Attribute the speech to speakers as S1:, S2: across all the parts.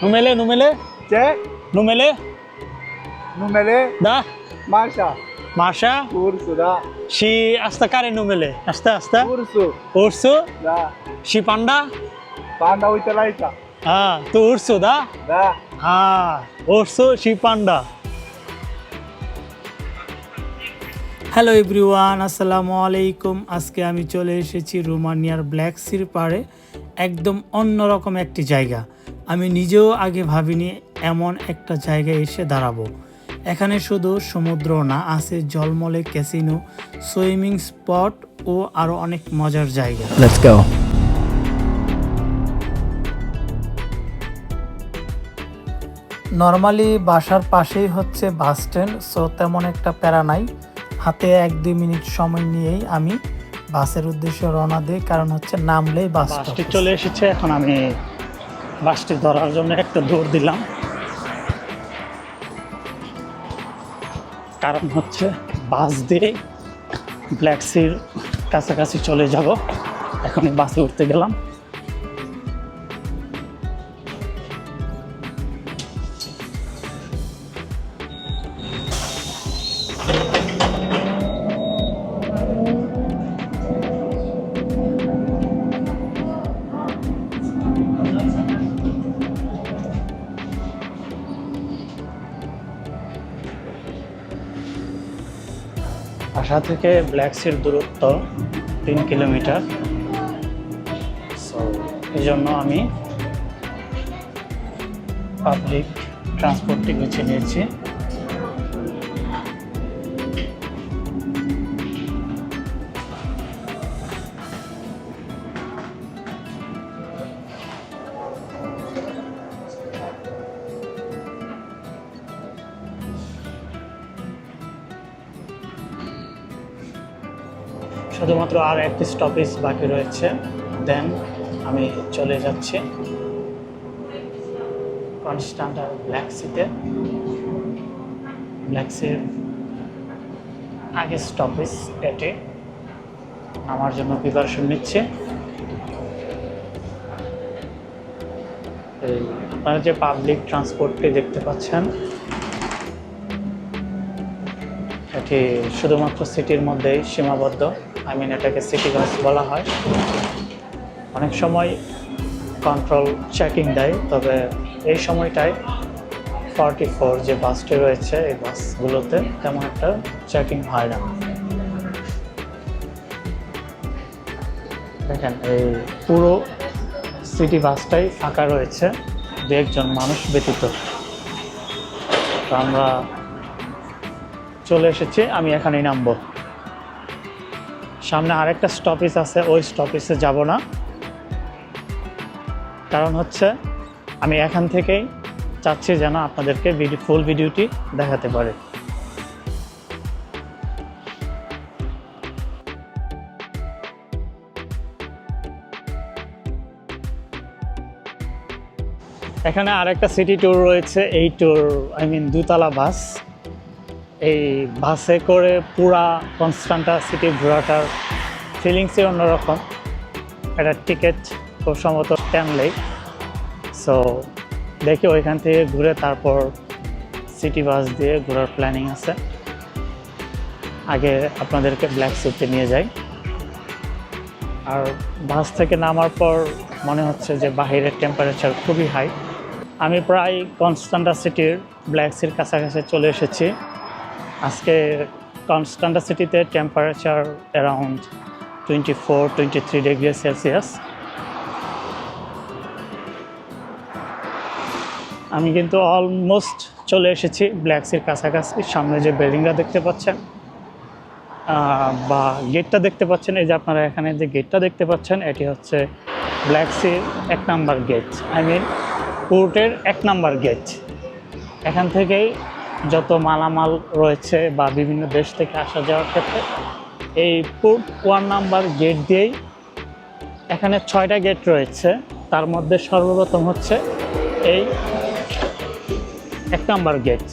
S1: Numele, numele,
S2: Ce?
S1: numele,
S2: Numele?
S1: da?
S2: Mașa.
S1: Mașa
S2: Ursu, da.
S1: și asta care e numele? Asta, asta?
S2: Ursu.
S1: Ursu
S2: Da.
S1: și panda?
S2: Panda, uite la aici.
S1: Ah, tu ursu, da?
S2: Da.
S1: Ah, ursu și panda. Hello everyone আসসালামু আলাইকুম আজকে আমি চলে এসেছি রোমানিয়ার black সির পাড়ে একদম অন্যরকম একটি জায়গা আমি নিজেও আগে ভাবিনি এমন একটা জায়গায় এসে দাঁড়াবো। এখানে শুধু সমুদ্র না আছে জলমলে ক্যাসিনো সুইমিং স্পট ও আরও অনেক মজার জায়গা. নর্মালি বাসার পাশেই হচ্ছে বাস স্ট্যান্ড সো তেমন একটা প্যারা নাই। হাতে এক দুই মিনিট সময় নিয়েই আমি বাসের উদ্দেশ্যে রওনা দিই কারণ হচ্ছে নামলেই বাস চলে এসেছে এখন আমি বাসটি ধরার জন্য একটা দৌড় দিলাম। কারণ হচ্ছে বাস দিয়ে ব্ল্যাক সির কাছাকাছি চলে যাব। এখনই বাসে উঠতে গেলাম। বাসা থেকে ব্ল্যাক সির দূরত্ব তিন কিলোমিটার। সো এই জন্য আমি পাবলিক ট্রান্সপোর্টটি বেছে নিয়েছি। শুধুমাত্র আর একটি স্টপেজ বাকি রয়েছে। দেন আমি চলে যাচ্ছি। কনস্ট্যান্টার ব্ল্যাক সিতে ব্ল্যাক সির আগে স্টপেজ এটি আমার জন্য প্রিপারেশন নিচ্ছে। আপনারা যে পাবলিক ট্রান্সপোর্টটি দেখতে পাচ্ছেন এটি শুধুমাত্র সিটির মধ্যেই সীমাবদ্ধ। আই মিন এটাকে সিটি বাস বলা হয়। অনেক সময় কন্ট্রোল চেকিং দেয়, তবে এই সময়টায় ফর্টি ফোর যে বাসটি রয়েছে, এই বাসগুলোতে তেমন একটা চেকিং হয় না। দেখেন, এই পুরো সিটি বাসটাই ফাঁকা রয়েছে। দু একজন মানুষ ব্যতীত। তো আমরা চলে এসেছি, আমি এখানেই নামবো। সামনে আরেকটা স্টপেজ আছে, ওই স্টপেজে যাব না। কারণ হচ্ছে, আমি এখান থেকেই চাচ্ছি যেন আপনাদেরকে ভিডিও ফুল ভিডিওটি দেখাতে পারে। এখানে আরেকটা সিটি ট্যুর রয়েছে, এই ট্যুর আই মিন দুতলা বাস। এই বাসে করে পুরা কনস্টান্টা সিটি ঘোরাটার ফিলিংসই অন্যরকম। একটা টিকিট খুব সম্ভবত টেন সো দেখি ওইখান থেকে ঘুরে তারপর সিটি বাস দিয়ে ঘোরার প্ল্যানিং আছে। আগে আপনাদেরকে ব্ল্যাক সিটে নিয়ে যাই। আর বাস থেকে নামার পর মনে হচ্ছে যে বাহিরের টেম্পারেচার খুবই হাই আমি প্রায় কনস্টান্টা সিটির ব্ল্যাক সির কাছাকাছি চলে এসেছি। আজকে কনস্টান্টা সিটিতে temperature around twenty four twenty three degree Celsius আমি কিন্তু অলমোস্ট চলে এসেছি ব্ল্যাক সির কাছাকাছি। সামনে যে বিল্ডিংটা দেখতে পাচ্ছেন বা গেটটা দেখতে পাচ্ছেন, এই যে আপনারা এখানে যে গেটটা দেখতে পাচ্ছেন, এটি হচ্ছে ব্ল্যাক সির এক নাম্বার গেট আই মিন পোর্টের এক নাম্বার গেট এখান থেকেই যত মালামাল রয়েছে বা বিভিন্ন দেশ থেকে আসা যাওয়ার ক্ষেত্রে, এই পোর্ট ওয়ান নাম্বার গেট দিয়েই এখানে ছয়টা গেট রয়েছে। তার মধ্যে সর্বপ্রথম হচ্ছে এই এক নাম্বার গেট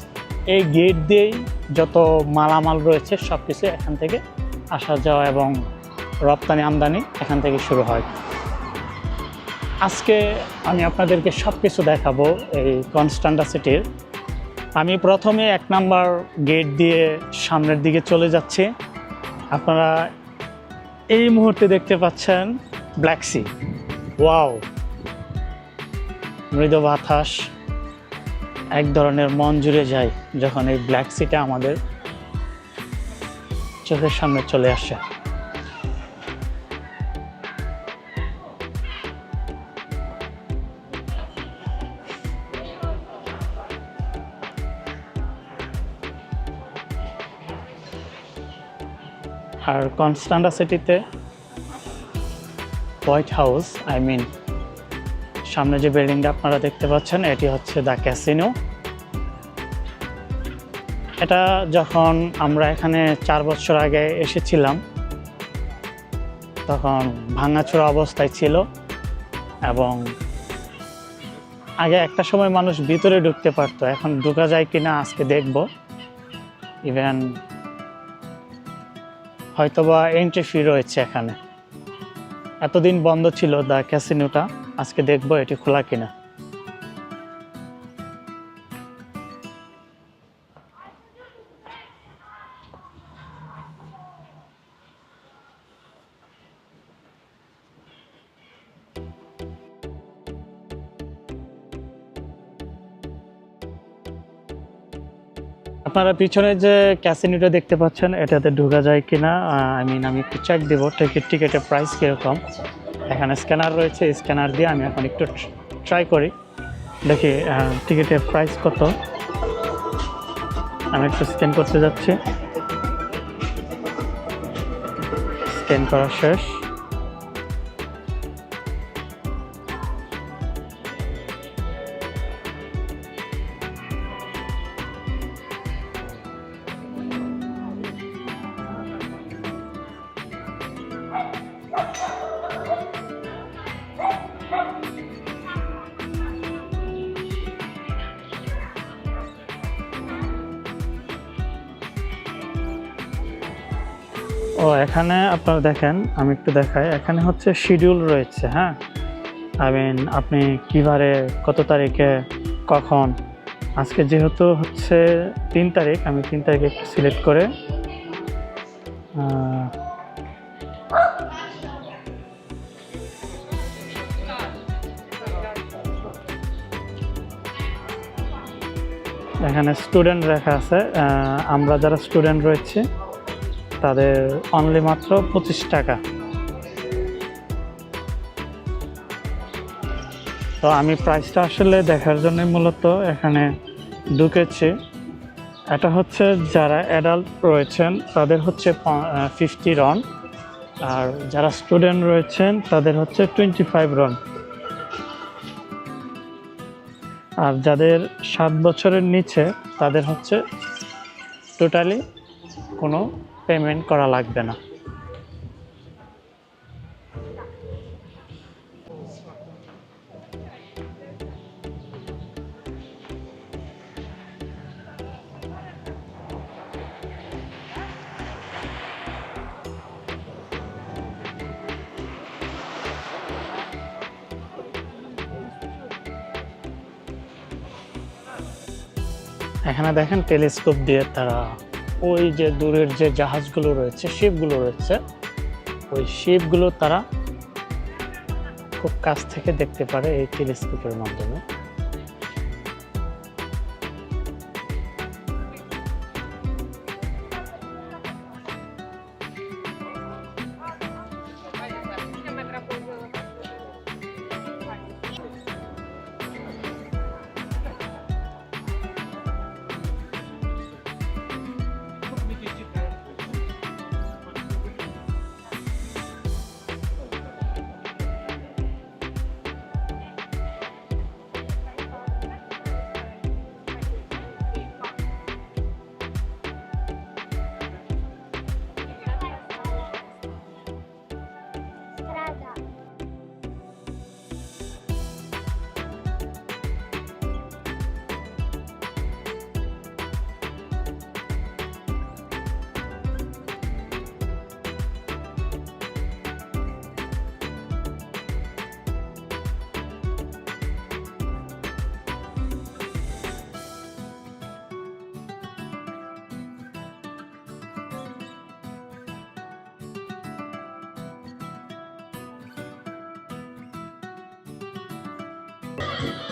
S1: এই গেট দিয়েই যত মালামাল রয়েছে সব কিছু এখান থেকে আসা যাওয়া এবং রপ্তানি আমদানি এখান থেকে শুরু হয়। আজকে আমি আপনাদেরকে সব কিছু দেখাবো এই কনস্টান্টা সিটির। আমি প্রথমে এক নাম্বার গেট দিয়ে সামনের দিকে চলে যাচ্ছি। আপনারা এই মুহূর্তে দেখতে পাচ্ছেন ব্ল্যাক সি ওয়াও মৃদু বাতাস, এক ধরনের মন জুড়ে যায় যখন এই ব্ল্যাক সিটা আমাদের চোখের সামনে চলে আসে। আর কনস্টান্ডা সিটিতে হোয়াইট হাউস আই মিন সামনে যে বিল্ডিংটা আপনারা দেখতে পাচ্ছেন, এটি হচ্ছে দ্য ক্যাসিনো এটা যখন আমরা এখানে চার বছর আগে এসেছিলাম, তখন ভাঙাচোরা অবস্থায় ছিল এবং আগে একটা সময় মানুষ ভিতরে ঢুকতে পারতো, এখন ঢুকা যায় কিনা আজকে দেখব। ইভেন হয়তোবা এন্ট্রি ফি রয়েছে এখানে। এতদিন বন্ধ ছিল দ্য ক্যাসিনোটা আজকে দেখব এটি খোলা কিনা। আপনারা পিছনে যে ক্যাসিনোটা দেখতে পাচ্ছেন, এটাতে ঢোকা যায় কিনা আই মিন আমি একটু চেক দেবো টিকিট টিকিটের প্রাইস কীরকম। এখানে স্ক্যানার রয়েছে স্ক্যানার দিয়ে আমি এখন একটু ট্রাই করি। দেখি টিকিটের প্রাইস কত। আমি একটু স্ক্যান করতে যাচ্ছি। স্ক্যান করা শেষ। ও, এখানে আপনারা দেখেন, আমি একটু দেখাই। এখানে হচ্ছে শিডিউল রয়েছে হ্যাঁ? আই মিন আপনি কিবারে, কত তারিখে, কখন? আজকে যেহেতু হচ্ছে তিন তারিখ, আমি তিন তারিখে একটু সিলেক্ট করে এখানে স্টুডেন্ট রেখা আছে আমরা যারা স্টুডেন্ট রয়েছে তাদের অনলি মাত্র পঁচিশ টাকা। তো আমি প্রাইসটা আসলে দেখার জন্য মূলত এখানে ঢুকেছি। এটা হচ্ছে যারা অ্যাডাল্ট রয়েছেন, তাদের হচ্ছে ফিফটি রন আর যারা স্টুডেন্ট রয়েছেন, তাদের হচ্ছে টোয়েন্টি ফাইভ রন আর যাদের সাত বছরের নিচে, তাদের হচ্ছে টোটালি কোনো পেমেন্ট করা লাগবে না। এখানে দেখেন টেলিস্কোপ দিয়ে তারা ওই যে দূরের যে জাহাজগুলো রয়েছে শিপগুলো রয়েছে, ওই শিপগুলো তারা খুব কাছ থেকে দেখতে পারে এই টেলিস্কোপের মাধ্যমে।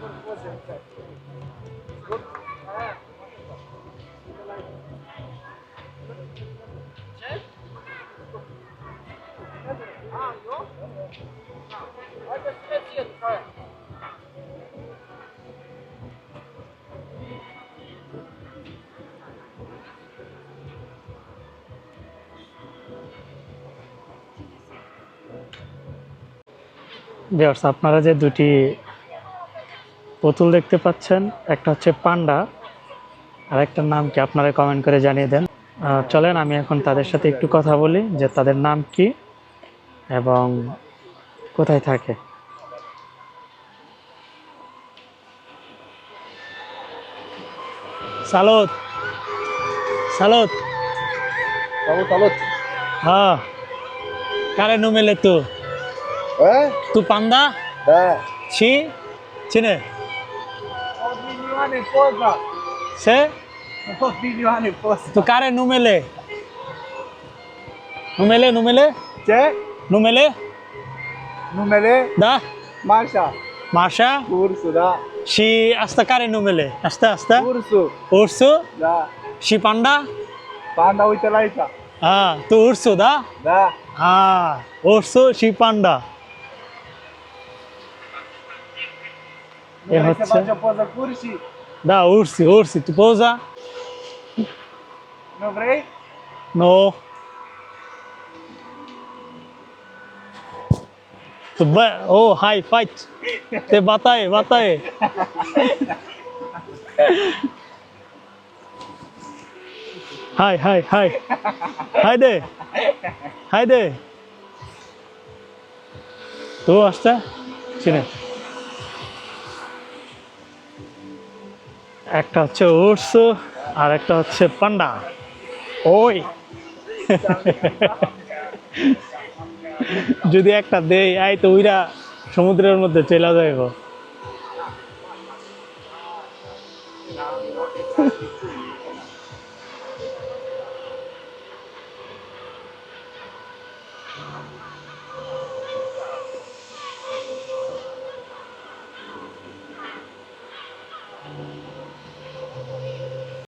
S1: What was that? ভিউয়ার্স আপনারা যে দুটি পুতুল দেখতে পাচ্ছেন একটা হচ্ছে পান্ডা আর একটার নাম কি আপনারা কমেন্ট করে জানিয়ে দেন। চলেন আমি এখন তাদের সাথে একটু কথা বলি যে তাদের নাম কি এবং কোথায় থাকে। সালত সালত
S2: salut.
S1: হ্যাঁ কারে নুমেলে তু?
S2: Eh? in posa.
S1: সে. তু কারে নুমেলে নুমেলে নুমেলে
S2: C'è?
S1: নুমেলে
S2: Numele?
S1: দা
S2: Masha.
S1: মার্শা
S2: Urso, da.
S1: শি আস্তা কারে নুমেলে আস্তে আস্তে. উড়সু
S2: Da.
S1: শি পান্ডা
S2: uite la aici.
S1: হ্যাঁ তু উড়সু দা. হ্যাঁ উড়সু শি পান্ডা এ হচ্ছে দা উড়ছি
S2: উড়ছি তুই
S1: পৌঁছা নো। তো ও হাই ফাইট। তে বাতায় বাতায়। হাই হাই হাই। হাই দে। হাই দে। তো আসছে। চিনে। একটা হচ্ছে ওটস আর একটা হচ্ছে পান্ডা। ওই। যদি একটা দেয় আই তো উইরা সমুদ্রের মধ্যে চলে যাইব।